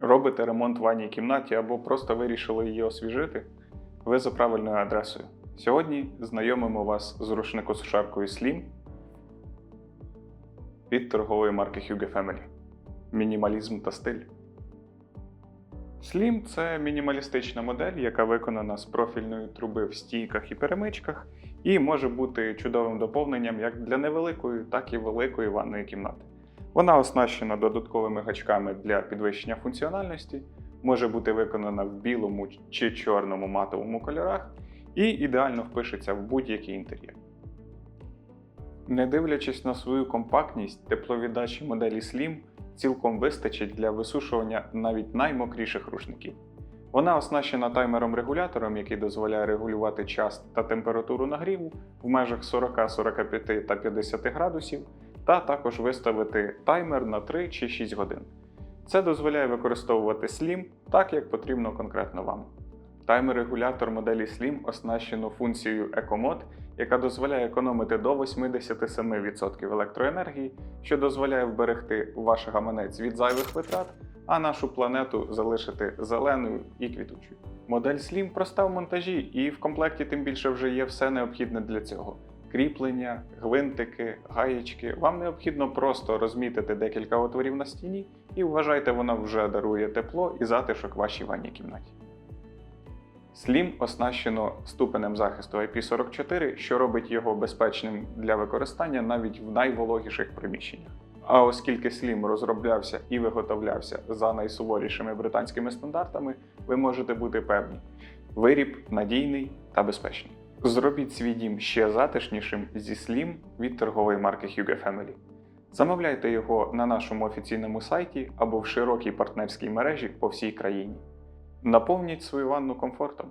Робите ремонт в ванній кімнаті або просто вирішили її освіжити, ви за правильною адресою. Сьогодні знайомимо вас з рушникосушаркою Slim від торгової марки Hugo Family. Мінімалізм та стиль. Slim це мінімалістична модель, яка виконана з профільної труби в стійках і перемичках, і може бути чудовим доповненням як для невеликої, так і великої ванної кімнати. Вона оснащена додатковими гачками для підвищення функціональності, може бути виконана в білому чи чорному матовому кольорах і ідеально впишеться в будь-який інтер'єр. Не дивлячись на свою компактність, тепловіддачі моделі Slim цілком вистачить для висушування навіть наймокріших рушників. Вона оснащена таймером-регулятором, який дозволяє регулювати час та температуру нагріву в межах 40, 45 та 50 градусів, та також виставити таймер на 3 чи 6 годин. Це дозволяє використовувати Slim так, як потрібно конкретно вам. Таймер-регулятор моделі Slim оснащено функцією EcoMod, яка дозволяє економити до 87% електроенергії, що дозволяє вберегти ваш гаманець від зайвих витрат, а нашу планету залишити зеленою і квітучою. Модель Slim проста в монтажі, і в комплекті тим більше вже є все необхідне для цього. Кріплення, гвинтики, гаєчки. Вам необхідно просто розмітити декілька отворів на стіні, і вважайте, вона вже дарує тепло і затишок вашій ванній кімнаті. Slim оснащено ступенем захисту IP44, що робить його безпечним для використання навіть в найвологіших приміщеннях. А оскільки Slim розроблявся і виготовлявся за найсуворішими британськими стандартами, ви можете бути певні, виріб надійний та безпечний. Зробіть свій дім ще затишнішим зі Slim від торгової марки Hugo Family. Замовляйте його на нашому офіційному сайті або в широкій партнерській мережі по всій країні. Наповніть свою ванну комфортом.